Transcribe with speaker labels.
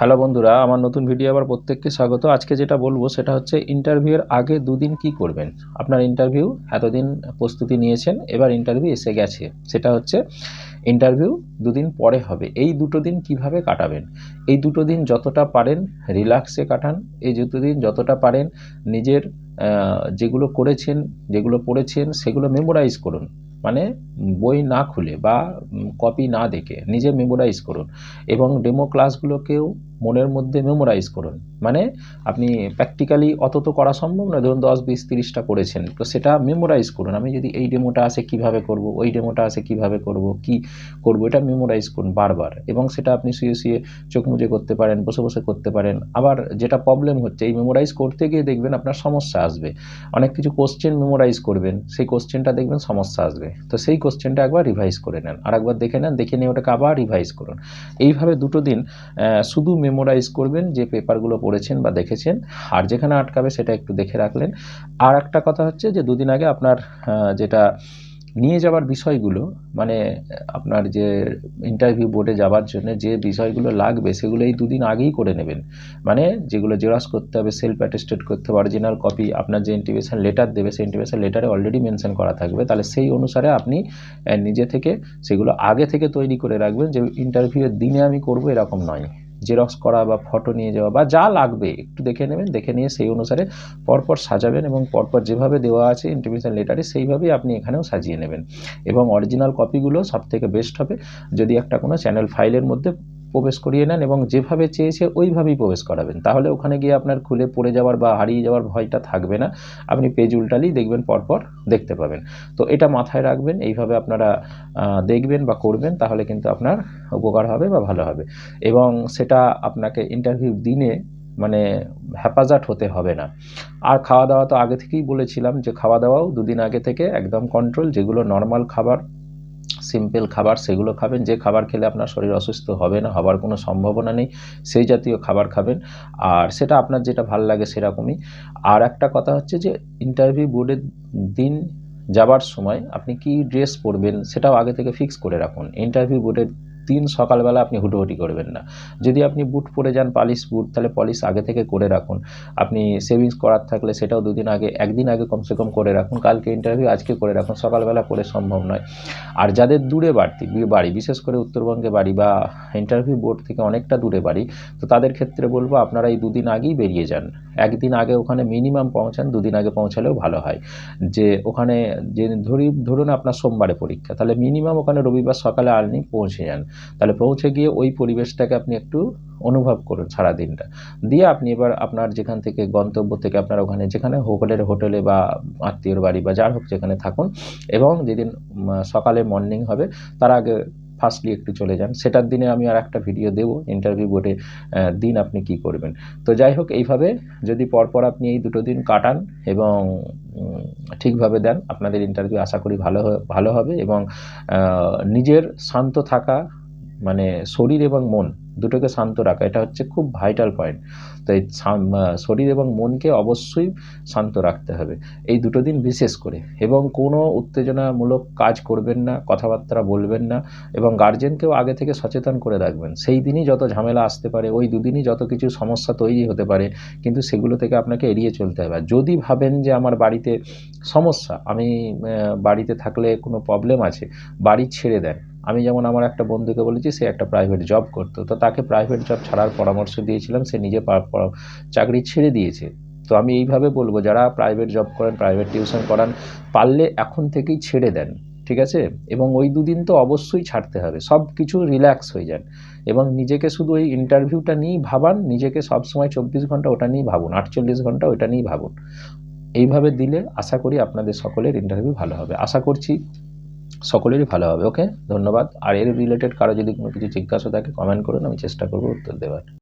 Speaker 1: Hello বন্ধুরা, আমার নতুন ভিডিও আবার প্রত্যেককে স্বাগত। আজকে যেটা বলব সেটা হচ্ছে ইন্টারভিউয়ের আগে দুদিন কি করবেন? আপনার ইন্টারভিউ এতদিন প্রস্তুতি নিয়েছেন, এবার ইন্টারভিউ এসে গেছে। সেটা হচ্ছে ইন্টারভিউ দুদিন পরে হবে। এই দুটো দিন কীভাবে কাটাবেন? এই দুটো দিন যতটা পারেন রিল্যাক্সে কাটান। এই দুটো দিন যতটা পারেন নিজের যেগুলো করেছেন, যেগুলো পড়েছেন, সেগুলো মেমোরাইজ করুন। মানে বই না খুলে বা কপি না দেখে নিজে মেমোরাইজ করুন। এবং ডেমো ক্লাসগুলোকেও মনের মধ্যে মেমোরাইজ করুন। মানে আপনি প্র্যাকটিক্যালি অত তো করা সম্ভব নয়, ধরুন দশ, বিশ, তিরিশটা করেছেন, তো সেটা মেমোরাইজ করুন। আমি যদি এই ডেমোটা আসে কীভাবে করব, ওই ডেমোটা আসে কীভাবে করব, কি করব, এটা মেমোরাইজ করুন বারবার। এবং সেটা আপনি শুয়ে শুয়ে চোখ মুজে করতে পারেন, বসে বসে করতে পারেন। আবার যেটা প্রবলেম হচ্ছে, এই মেমোরাইজ করতে গিয়ে দেখবেন আপনার সমস্যা আসবে। অনেক কিছু কোশ্চেন মেমোরাইজ করবেন, সেই কোশ্চেনটা দেখবেন সমস্যা আসবে। তো সেই কোশ্চেনটা একবার রিভাইজ করে নেন। আর একবার দেখে নেন, দেখে নিয়ে ওটাকে আবার রিভাইজ করুন। এইভাবে দুটো দিন শুধু মেমোরাইজ করবেন যে পেপারগুলো পড়েছেন বা দেখেছেন, আর যেখানে আটকাবে সেটা একটু দেখে রাখলেন। আর একটা কথা হচ্ছে যে দুদিন আগে আপনার যেটা নিয়ে যাওয়ার বিষয়গুলো মানে আপনার যে ইন্টারভিউ বোর্ডে যাওয়ার জন্য যে বিষয়গুলো লাগবে সেগুলো এই দুদিন আগেই করে নেবেন। মানে যেগুলো জেরক্স করতে হবে সেলফ অ্যাটেস্টেড করতে হবে অরিজিনাল কপি আপনার যে ইন্টিমেশন লেটার দেবে, সেই ইন্টিমেশন লেটারে অলরেডি মেনশন করা থাকবে। তাহলে সেই অনুসারে আপনি নিজে থেকে সেগুলো আগে থেকে তৈরি করে রাখবেন যে ইন্টারভিউয়ের দিনে আমি করব এরকম নয়। জেরক্স করা বা ফটো নিয়ে যাওয়া বা যা লাগবে, একটু দেখে নেবেন, দেখে নিয়ে সেই অনুসারে পরপর সাজাবেন এবং পরপর যেভাবে দেওয়া আছে ইন্টিমেশন লেটারে সেইভাবেই আপনি এখানেও সাজিয়ে নেবেন। এবং অরিজিনাল কপিগুলো সব থেকে বেস্ট হবে। যদি একটা কোনো চ্যানেল ফাইলের মধ্যে প্রবেশ করিয়ে নেন এবং যেভাবে চেয়েছে ওইভাবেই প্রবেশ করাবেন। তাহলে ওখানে গিয়ে আপনার খুলে পড়ে যাওয়ার বা হারিয়ে যাওয়ার ভয়টা থাকবে না। আপনি পেজ উল্টালেই দেখবেন, পরপর দেখতে পাবেন। তো এটা মাথায় রাখবেন, এইভাবে আপনারা দেখবেন বা করবেন, তাহলে কিন্তু আপনার উপকার হবে বা ভালো হবে। এবং সেটা আপনাকে ইন্টারভিউ দিনে মানে হ্যাপাজার্ট হতে হবে না। আর খাওয়া দাওয়া তো আগে থেকেই বলেছিলাম যে, খাওয়া দাওয়াও দুদিন আগে থেকে একদম কন্ট্রোল যেগুলো নর্মাল খাবার সিম্পল খাবার সেগুলো খাবেন। যে খাবার খেলে আপনার শরীর অসুস্থ হবে না, হবার কোনো সম্ভাবনা নেই, সেই জাতীয় খাবার খাবেন। আর সেটা আপনার যেটা ভালো লাগে সেরকমই। আর একটা কথা হচ্ছে যে ইন্টারভিউ বোর্ডের দিন যাবার সময় আপনি কি ড্রেস পরবেন সেটাও আগে থেকে ফিক্স করে রাখুন। ইন্টারভিউ বোর্ডের দিন সকালবেলা আপনি হুটোহুটি করবেন না। যদি আপনি বুট পরে যান, পালিশ বুট, তাহলে পলিশ আগে থেকে করে রাখুন। আপনি সেভিংস করার থাকলে সেটাও দুদিন আগে, একদিন আগে কমসে কম করে রাখুন। কালকে ইন্টারভিউ আজকে করে রাখুন। সকালবেলা করে সম্ভব নয়। আর যাদের দূরে বাড়তি বাড়ি, বিশেষ করে উত্তরবঙ্গে বাড়ি বা ইন্টারভিউ বোর্ড থেকে অনেকটা দূরে বাড়ি, তো তাদের ক্ষেত্রে বলব আপনারা এই দুদিন আগেই বেরিয়ে যান। একদিন আগে ওখানে মিনিমাম পৌঁছান, দুদিন আগে পৌঁছালেও ভালো হয়। যে ওখানে যে ধরি, ধরুন আপনার সোমবারে পরীক্ষা, তাহলে মিনিমাম ওখানে রবিবার সকালে আর্নি পৌঁছে যান। তাহলে পৌঁছে গিয়ে ওই পরিবেশটাকে আপনি একটু অনুভব করুন সারা দিনটা দিয়ে আপনি এবার আপনার যেখান থেকে গন্তব্য থেকে আপনার ওখানে যেখানে হোটেলের হোটেলে বা আত্মীয়র বাড়ি বা যার হোক যেখানে থাকুন, এবং যেদিন সকালে মর্নিং হবে, তার আগে ফার্স্টলি একটু চলে যান। সেটার দিনে আমি আর একটা ভিডিও দেবো। ইন্টারভিউ বোর্ডে দিন আপনি কি করবেন। তো যাই হোক, এইভাবে যদি পরপর আপনি এই দুটো দিন কাটান এবং ঠিকভাবে দেন, আপনাদের ইন্টারভিউ আশা করি ভালো ভালো হবে এবং নিজের শান্ত থাকা মানে শরীর এবং মন দুটোকে শান্ত রাখা, এটা হচ্ছে খুব ভাইটাল পয়েন্ট তো এই শরীর এবং মনকে অবশ্যই শান্ত রাখতে হবে। এই দুটো দিন বিশেষ করে। এবং কোনো উত্তেজনামূলক কাজ করবেন না, কথাবার্তা বলবেন না, এবং গার্জেনকেও আগে থেকে সচেতন করে রাখবেন। সেই দিনই যত ঝামেলা আসতে পারে, ওই দুদিনই যত কিছু সমস্যা তৈরি হতে পারে, কিন্তু সেগুলো থেকে আপনাকে এড়িয়ে চলতে হবে। যদি ভাবেন যে আমার বাড়িতে সমস্যা, আমি বাড়িতে থাকলে কোনো প্রবলেম আছে, বাড়ি ছেড়ে দেন। আমি যেমন আমার একটা বন্ধুকে বলেছি, সে একটা প্রাইভেট জব করতো। তো তাকে প্রাইভেট জব ছাড়ার পরামর্শ দিয়েছিলাম, সে নিজে চাকরি ছেড়ে দিয়েছে। তো আমি এইভাবে বলব, যারা প্রাইভেট জব করেন প্রাইভেট টিউশন করান, পারলে এখন থেকেই ছেড়ে দেন, ঠিক আছে? এবং ওই দুদিন তো অবশ্যই ছাড়তে হবে, সব কিছু রিল্যাক্স হয়ে যান। এবং নিজেকে শুধু ওই ইন্টারভিউটা নিয়েই ভাবান, নিজেকে সবসময় চব্বিশ ঘণ্টা ওটা নিয়েই ভাবুন, আটচল্লিশ ঘণ্টা ওটা নিয়েই ভাবুন। এইভাবে দিলে আশা করি আপনাদের সকলের ইন্টারভিউ ভালো হবে। আশা করছি সকলেরই ভালো হবে ওকে ধন্যবাদ। আর এর রিলেটেড কারও যদি কোনো কিছু জিজ্ঞাসা থাকে কমেন্ট করুন, আমি চেষ্টা করব উত্তর দেওয়ার।